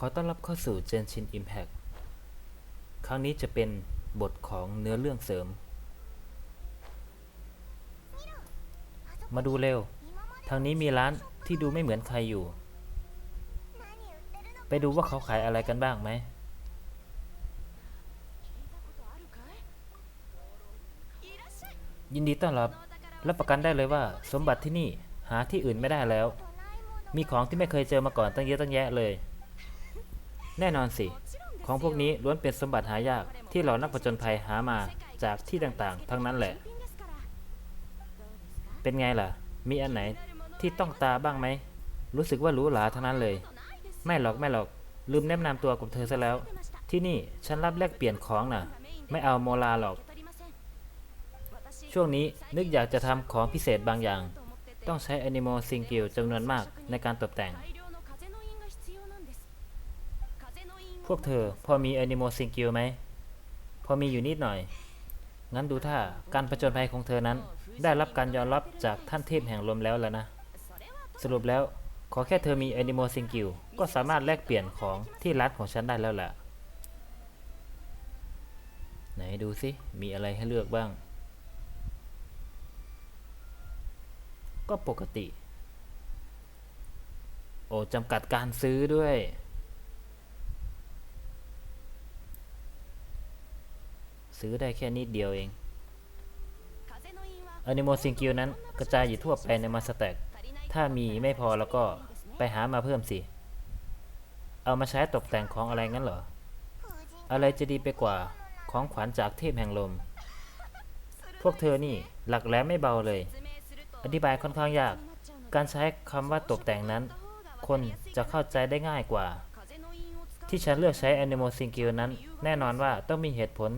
ขอต้อนรับเข้าสู่ Genshin Impact ครั้งนี้จะเป็นบทของเนื้อเรื่องเสริม มาดูเร็ว ทางนี้มีร้านที่ดูไม่เหมือนใครอยู่ ไปดูว่าเขาขายอะไรกันบ้างไหม ยินดีต้อนรับ รับประกันได้เลยว่า สมบัติที่นี่หาที่อื่นไม่ได้แล้ว มีของที่ไม่เคยเจอมาก่อนตั้งเยอะตั้งแยะเลย แน่นอนสิ ของพวกนี้ล้วนเป็นสมบัติหายากที่เหล่านักผจญภัยหามาจากที่ต่างๆ ทั้งนั้นแหละ เป็นไงล่ะ มีอันไหนที่ต้องตาบ้างไหม รู้สึกว่าหรูหราทั้งนั้นเลย ไม่หรอกไม่หรอก ลืมแนะนำตัวกับเธอซะแล้ว ที่นี่ฉันรับแลกเปลี่ยนของน่ะ ไม่เอาโมลาหรอก ช่วงนี้นึกอยากจะทำของพิเศษบางอย่าง ต้องใช้ Animal s i n g i l จำนวนมากในการตกแต่ง พวกเธอ พอมี Animal s i n g i l ไหม พอมีอยู่นิดหน่อย งั้นดูท่าการผจญภัยของเธอนั้น ได้รับการยอมรับจากท่านเทพแห่งลมแล้วล่ะนะ สรุปแล้วขอแค่เธอมี Animal s i n g i l ก็สามารถแลกเปลี่ยนของที่ร้านของฉันได้แล้วล่ะไหนดูสิ มีอะไรให้เลือกบ้าง ก็ปกติ โอ้จำกัดการซื้อด้วย ซื้อได้แค่นิดเดียวเองอนิโมซิงกิวนั้นกระจายอยู่ทั่วไปในมาสแต็กถ้ามีไม่พอแล้วก็ไปหามาเพิ่มสิ เอามาใช้ตกแต่งของอะไรงั้นเหรอ อะไรจะดีไปกว่าของขวัญจากเทพแห่งลม พวกเธอนี่หลักแหลมไม่เบาเลย อธิบายค่อนข้างยาก การใช้คำว่าตกแต่งนั้น คนจะเข้าใจได้ง่ายกว่า ที่ฉันเลือกใช้ Animal s i n g i l นั้น แน่นอนว่าต้องมีเหตุผล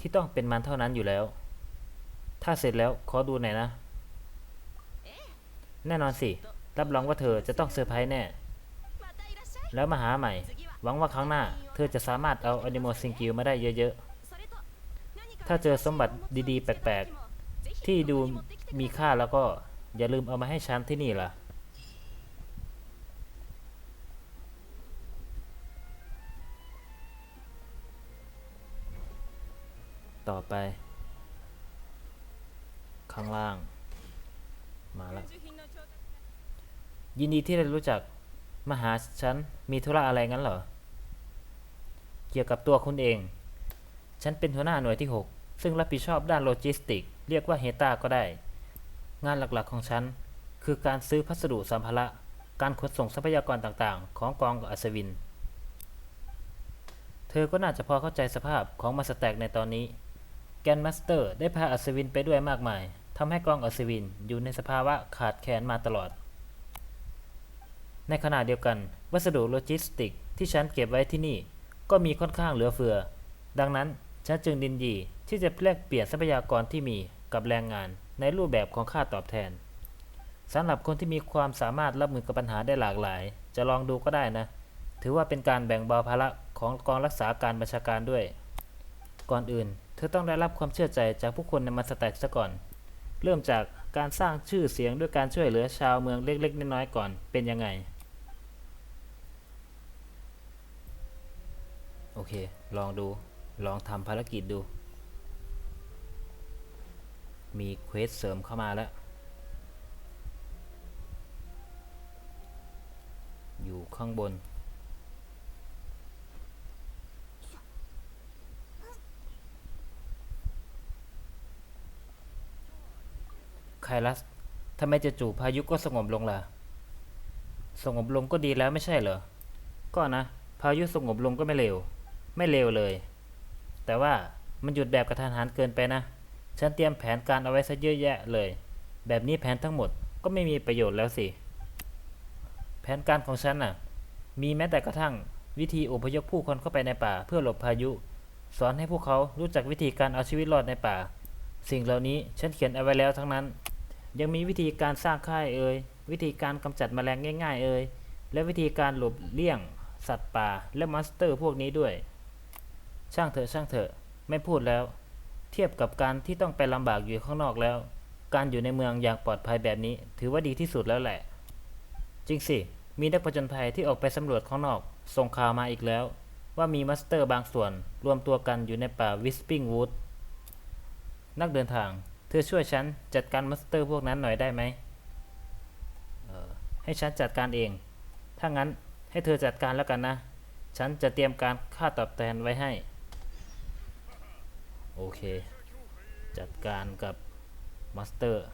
ที่ต้องเป็นมันเท่านั้นอยู่แล้ว ถ้าเสร็จแล้วขอดูหน่อยนะ แน่นอนสิ รับรองว่าเธอจะต้องเซอร์ไพรส์แน่ แล้วมาหาใหม่ หวังว่าครั้งหน้า เธอจะสามารถเอา Animal s i n g i l มาได้เยอะๆ ถ้าเจอสมบัติดีๆ แปลกๆ ที่ดูมีค่าแล้วก็อย่าลืมเอามาให้ฉันที่นี่ล่ะ ต่อไป ข้างล่าง มาแล้วยินดีที่ได้รู้จักมาหาฉันมีธุระอะไรงั้นเหรอ เกี่ยวกับตัวคุณเอง ฉันเป็นหัวหน้าหน่วยที่ 6 ซึ่งรับผิดชอบด้านโลจิสติก เรียกว่าเฮตาก็ได้ งานหลักๆของฉัน คือการซื้อพัสดุสัมภาระ การขนส่งทรัพยากรต่างๆ ของกองอัศวิน เธอก็น่าจะพอเข้าใจสภาพของมาสแต็กในตอนนี้ แกนมาสเตอร์ได้พาอัศวินไปด้วยมากมายทำให้กองอัศวินอยู่ในสภาวะขาดแคลนมาตลอด ในขณะเดียวกัน วัสดุโลจิสติกที่ฉันเก็บไว้ที่นี่ ก็มีค่อนข้างเหลือเฟือ ดังนั้นฉันจึงดินดีที่จะแลกเปลี่ยนทรัพยากรที่มีกับแรงงานในรูปแบบของค่าตอบแทนสำหรับคนที่มีความสามารถรับมือกับปัญหาได้หลากหลาย จะลองดูก็ได้นะ ถือว่าเป็นการแบ่งเบาภาระของกองรักษาการบัญชาการด้วย ก่อนอื่น ธอต้องได้รับความเชื่อใจจากผู้คนในมาสแต็กซะก่อน เริ่มจากการสร้างชื่อเสียงด้วยการช่วยเหลือชาวเมืองเล็กๆน้อยๆก่อน เป็นยังไง โอเค ลองดู ลองทำภารกิจดู มีเควสเสริมเข้ามาแล้ว อยู่ข้างบน คลัสทำไมจะจู่พายุก็สงบลงล่ะ สงบลงก็ดีแล้วไม่ใช่เหรอ ก็นะ พายุสงบลงก็ไม่เร็ว ไม่เร็วเลย แต่ว่ามันหยุดแบบกระทันหันเกินไปนะ ฉันเตรียมแผนการเอาไว้ซะเยอะแยะเลย แบบนี้แผนทั้งหมดก็ไม่มีประโยชน์แล้วสิ แผนการของฉันน่ะ มีแม้แต่กระทั่งวิธีอพยพผู้คนเข้าไปในป่าเพื่อหลบพายุ สอนให้พวกเขารู้จักวิธีการเอาชีวิตรอดในป่า สิ่งเหล่านี้ฉันเขียนเอาไว้แล้วทั้งนั้น ยังมีวิธีการสร้างค่ายเอ่ยวิธีการกำจัดแมลงง่าย ๆ เอ่ยและวิธีการหลบเลี่ยงสัตว์ป่าและมอนสเตอร์พวกนี้ด้วย ช่างเถอะช่างเถอะไม่พูดแล้ว เทียบกับการที่ต้องไปลำบากอยู่ข้างนอกแล้ว การอยู่ในเมืองอย่างปลอดภัยแบบนี้ ถือว่าดีที่สุดแล้วแหละ จริงสิ มีนักผจญภัยที่ออกไปสำรวจข้างนอก ส่งข่าวมาอีกแล้ว ว่ามีมัสเตอร์บางส่วน รวมตัวกันอยู่ในป่าวิสปิงวูดนักเดินทาง เธอช่วยฉันจัดการมัสเตอร์พวกนั้นหน่อยได้ไหมออให้ฉันจัดการเอง ถ้างั้นให้เธอจัดการแล้วกันนะ ฉันจะเตรียมการค่าตอบแทนไว้ให้ โอเค จัดการกับมัสเตอร์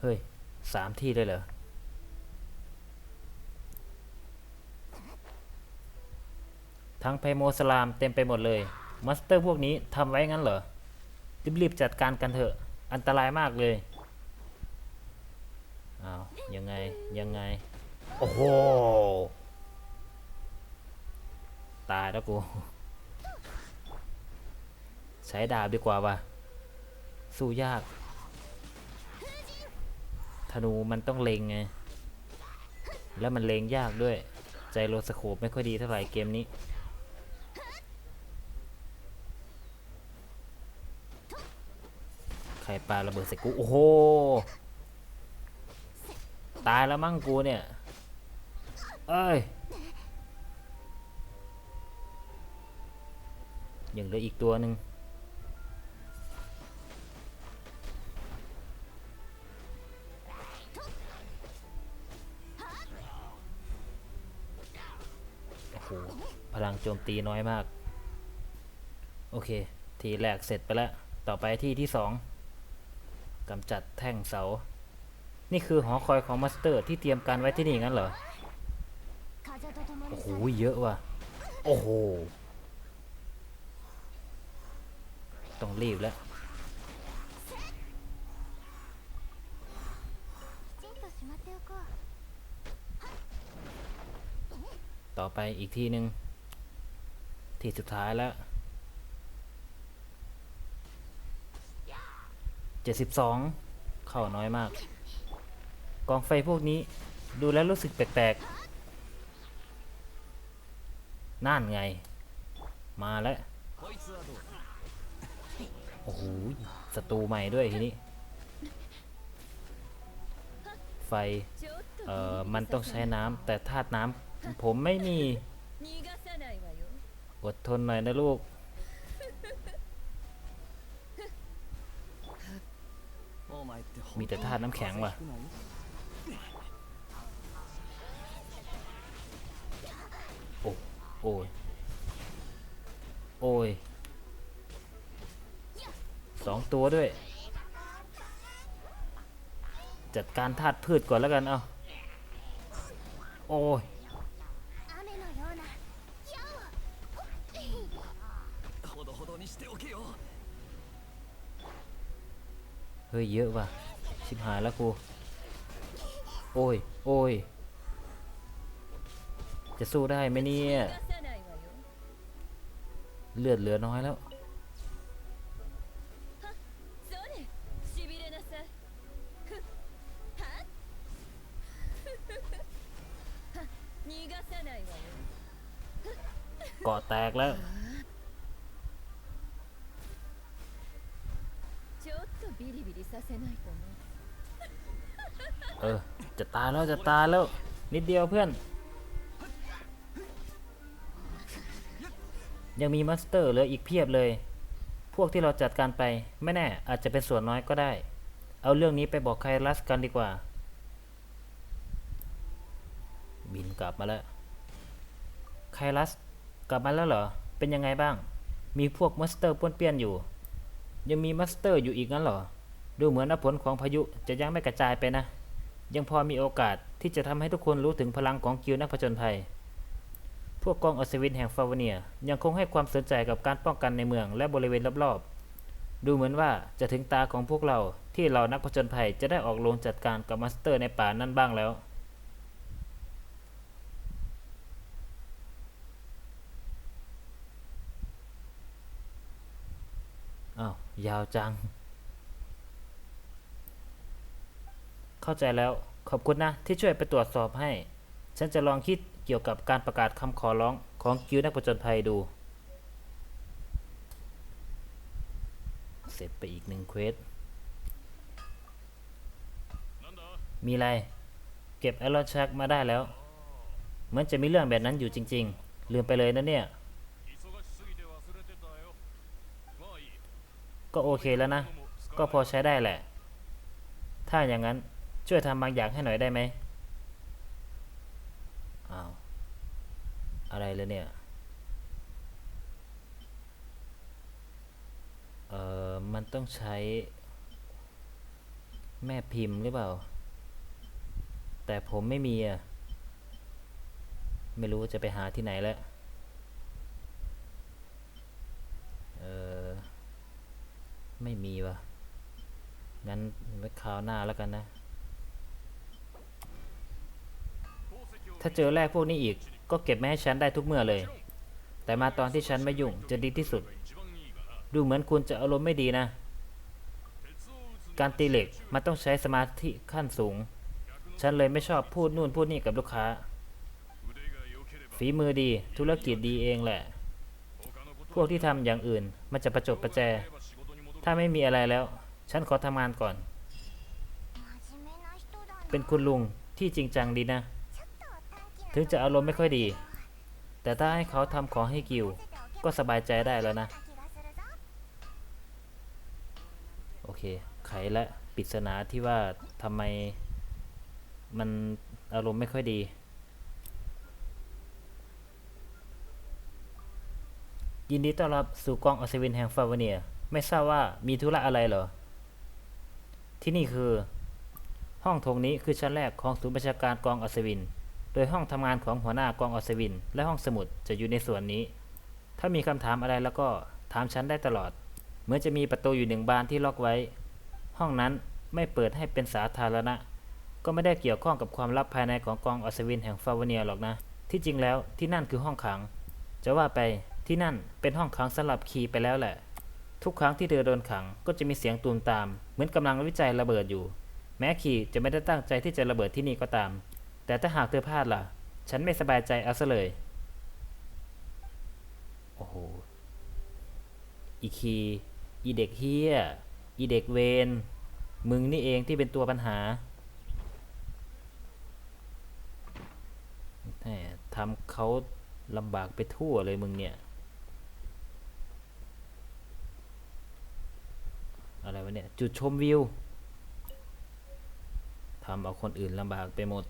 เฮ้ยสามที่เลยเหรอทั้งไพโมสลามเต็มไปหมดเลย มัสเตอร์พวกนี้ทำไว้งั้นเหรอ รีบๆจัดการกันเถอะ อันตรายมากเลย อ้าว ยังไง ยังไง โอ้โห ตายแล้วกู ใช้ดาบดีกว่าว่ะ สู้ยาก ธนูมันต้องเล็งไง แล้วมันเล็งยากด้วย ใจโรสโคปไม่ค่อยดีเท่าไหร่เกมนี้ ใครปาระเบิดใส่กู โอ้โห ตายแล้วมั่งกูเนี่ย เอ้ย ยังเหลืออีกตัวหนึ่งโอ้โห พลังโจมตีน้อยมาก โอเค ทีแรกเสร็จไปแล้ว ต่อไปที่ที่สอง กำจัดแท่งเสา นี่คือหอคอยของมาสเตอร์ที่เตรียมการไว้ที่นี่งั้นเหรอ โอ้โห เยอะว่ะ โอ้โห ต้องรีบแล้วต่อไปอีกทีหนึ่งที่สุดท้ายแล้ว 72 เข้าน้อยมาก กองไฟพวกนี้ดูแล้วรู้สึกแปลกๆนั่นไง มาแล้ว โอ้โหศัตรูใหม่ด้วยทีนี้ ไฟ เอ่อ มันต้องใช้น้ำแต่ธาตุน้ำผมไม่มี อดทนหน่อยนะลูก มีแต่ธาตุน้ำแข็งว่ะโอ้โอ้ยโอ้ยสองตัวด้วย จัดการธาตุพืชก่อนแล้วกันเอาโอ้ย เฮ้ยเยอะว่ะชิบหายแล้วกูโอ้ยโอ้ยจะสู้ได้ไหมเนี่ย เลือดเหลือน้อยแล้ว ビリビリさせないとね เออ จะตายแล้ว จะตายแล้ว นิดเดียวเพื่อน ยังมีมัสเตอร์เหลืออีกเพียบเลย พวกที่เราจัดการไป ไม่แน่ อาจจะเป็นส่วนน้อยก็ได้ เอาเรื่องนี้ไปบอกไคลัสกันดีกว่า บินกลับมาแล้ว ไคลัส กลับมาแล้วเหรอ เป็นยังไงบ้าง มีพวกมัสเตอร์ป้วนเปี้ยนอยู่ ยังมีมัสเตอร์อยู่อีกงั้นเหรอ ดูเหมือนผลของพายุจะยังไม่กระจายไปนะ ยังพอมีโอกาสที่จะทำให้ทุกคนรู้ถึงพลังของกิลด์นักผจญภัย พวกกองอัศวินแห่งฟาวเนียยังคงให้ความสนใจกับการป้องกันในเมืองและบริเวณรอบๆ ดูเหมือนว่าจะถึงตาของพวกเราที่เรานักผจญภัยจะได้ออกลงจัดการกับมาสเตอร์ในป่านั่นบ้างแล้วอ้าวยาวจัง เข้าใจแล้ว ขอบคุณนะ ที่ช่วยไปตรวจสอบให้ ฉันจะลองคิดเกี่ยวกับการประกาศคำขอร้องของกิ้วนักประจนภัยดู เสร็จไปอีกหนึ่งเควส มีอะไร เก็บไอรอนชักมาได้แล้ว เหมือนจะมีเรื่องแบบนั้นอยู่จริง ๆ ลืมไปเลยนะเนี่ย ก็โอเคแล้วนะ ก็พอใช้ได้แหละ ถ้าอย่างนั้น ช่วยทำบางอย่างให้หน่อยได้ไหมอ้าวอะไรเลยเนี่ย เอ่อ มันต้องใช้ แม่พิมพ์หรือเปล่า แต่ผมไม่มีอะ ไม่รู้จะไปหาที่ไหนแล้ว เออ ไม่มีวะงั้นไว้คราวหน้าแล้วกันนะ ถ้าเจอแรกพวกนี้อีก ก็เก็บมาให้ฉันได้ทุกเมื่อเลย แต่มาตอนที่ฉันไม่ยุ่งจะดีที่สุด ดูเหมือนคุณจะอารมณ์ไม่ดีนะ การตีเหล็กมันต้องใช้สมาธิขั้นสูง ฉันเลยไม่ชอบพูดนู่นพูดนี่กับลูกค้า ฝีมือดีธุรกิจดีเองแหละ พวกที่ทำอย่างอื่นมันจะประจบประแจ ถ้าไม่มีอะไรแล้ว ฉันขอทำงานก่อน เป็นคุณลุงที่จริงจังดีนะ ถึงจะอารมณ์ไม่ค่อยดี แต่ถ้าให้เขาทำของให้กิว ก็สบายใจได้แล้วนะ โอเค ไขและปริศนาที่ว่าทำไมมันอารมณ์ไม่ค่อยดี ยินดีต้อนรับสู่กองอัศวินแห่งฟาวเนีย ไม่ทราบว่ามีธุระอะไรเหรอ ที่นี่คือ ห้องโถงนี้คือชั้นแรกของศูนย์บัญชาการกองอัศวิน โดยห้องทำงานของหัวหน้ากองอัศวิน และห้องสมุดจะอยู่ในส่วนนี้ ถ้ามีคำถามอะไรแล้วก็ถามฉันได้ตลอด เหมือนจะมีประตูอยู่หนึ่งบานที่ล็อกไว้ ห้องนั้นไม่เปิดให้เป็นสาธารณะ ก็ไม่ได้เกี่ยวข้องกับความลับภายในของกองอัศวินแห่งฟาวเนียหรอกนะ ที่จริงแล้วที่นั่นคือห้องขัง จะว่าไปที่นั่นเป็นห้องขังสำหรับคีไปแล้วแหละ ทุกครั้งที่เธอโดนขังก็จะมีเสียงตูมตาม เหมือนกำลังวิจัยระเบิดอยู่ แม้คีจะไม่ได้ตั้งใจที่จะระเบิดที่นี่ก็ตาม แต่ถ้าหากเธอพลาดล่ะ ฉันไม่สบายใจเอาซะเลย โอ้โห อีคี อีเด็กเฮียอีเด็กเวน มึงนี่เองที่เป็นตัวปัญหาทำเขาลำบากไปทั่วเลยมึงเนี่ย อะไรวะเนี่ย จุดชมวิวทำเอาคนอื่นลำบากไปหมด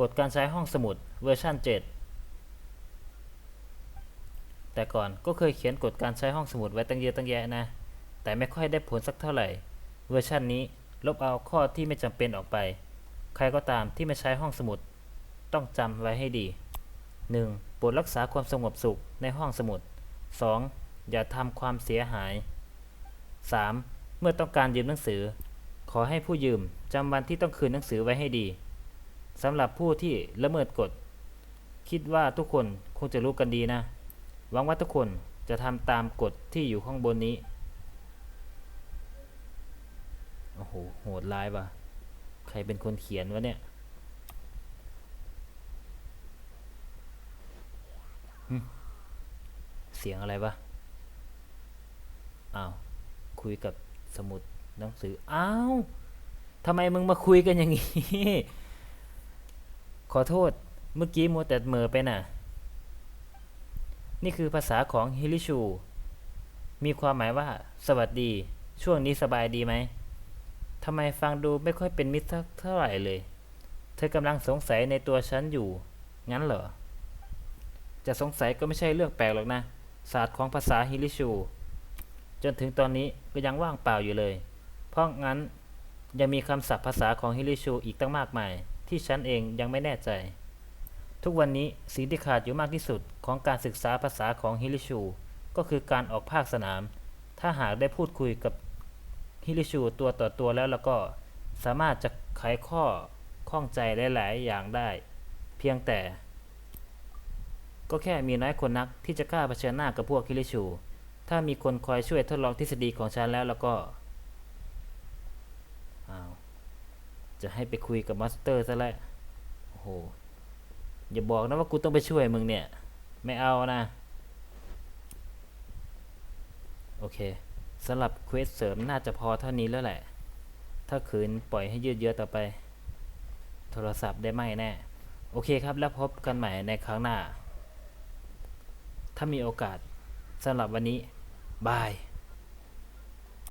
กฎการใช้ห้องสมุดเวอร์ชัน7 แต่ก่อนก็เคยเขียนกฎการใช้ห้องสมุดไว้ตั้งเยอะตั้งแยะนะ แต่ไม่ค่อยได้ผลสักเท่าไหร่ เวอร์ชันนี้ลบเอาข้อที่ไม่จำเป็นออกไป ใครก็ตามที่ไม่ใช้ห้องสมุด ต้องจำไว้ให้ดี 1. โปรดรักษาความสงบสุขในห้องสมุด 2. อย่าทำความเสียหาย 3. เมื่อต้องการยืมหนังสือ ขอให้ผู้ยืมจำวันที่ต้องคืนหนังสือไว้ให้ดี สำหรับผู้ที่ละเมิดกฎ คิดว่าทุกคนคงจะรู้กันดีนะ หวังว่าทุกคนจะทำตามกฎที่อยู่ข้างบนนี้ โอ้โห โหดร้ายว่ะ ใครเป็นคนเขียนวะเนี่ย เสียงอะไรวะ อ้าว คุยกับสมุดหนังสือ อ้าว ทำไมมึงมาคุยกันอย่างนี้ อโทษ เมื่อกี้มัวแต่เมอไปน่ะ นี่คือภาษาของฮิริชู มีความหมายว่า สวัสดี ช่วงนี้สบายดีไหมทำไมฟังดูไม่ค่อยเป็นมิตรเท่าไหร่เลย เธอกำลังสงสัยในตัวฉันอยู่ งั้นเหรอ จะสงสัยก็ไม่ใช่เรื่องแปลกหรอกนะ ศาสตร์ของภาษาฮิริชู จนถึงตอนนี้ก็ยังว่างเปล่าอยู่เลย เพราะงั้นยังมีคำศัพท์ภาษาของฮิริชูอีกตั้งมากมาย ที่ฉันเองยังไม่แน่ใจ ทุกวันนี้สิ่งที่ขาดอยู่มากที่สุดของการศึกษาภาษาของฮิริชู ก็คือการออกภาคสนาม ถ้าหากได้พูดคุยกับฮิริชูตัวต่อตัวแล้วแล้วก็สามารถจะไขข้อข้องใจหลาย ๆ อย่างได้ เพียงแต่ ก็แค่มีน้อยคนนักที่จะกล้าเผชิญหน้ากับพวกฮิริชู ถ้ามีคนคอยช่วยทดลองทฤษฎีของฉันแล้วแล้วก็อ้าว จะให้ไปคุยกับมาสเตอร์ซะแล้วโอ้โห อย่าบอกนะว่ากูต้องไปช่วยมึงเนี่ย ไม่เอานะ โอเคสำหรับเควสเสริมน่าจะพอเท่านี้แล้วแหละ ถ้าขืนปล่อยให้ยืดเยื้อต่อไป โทรศัพท์ได้ไหมแน่ โอเคครับแล้วพบกันใหม่ในครั้งหน้า ถ้ามีโอกาสสำหรับวันนี้ บาย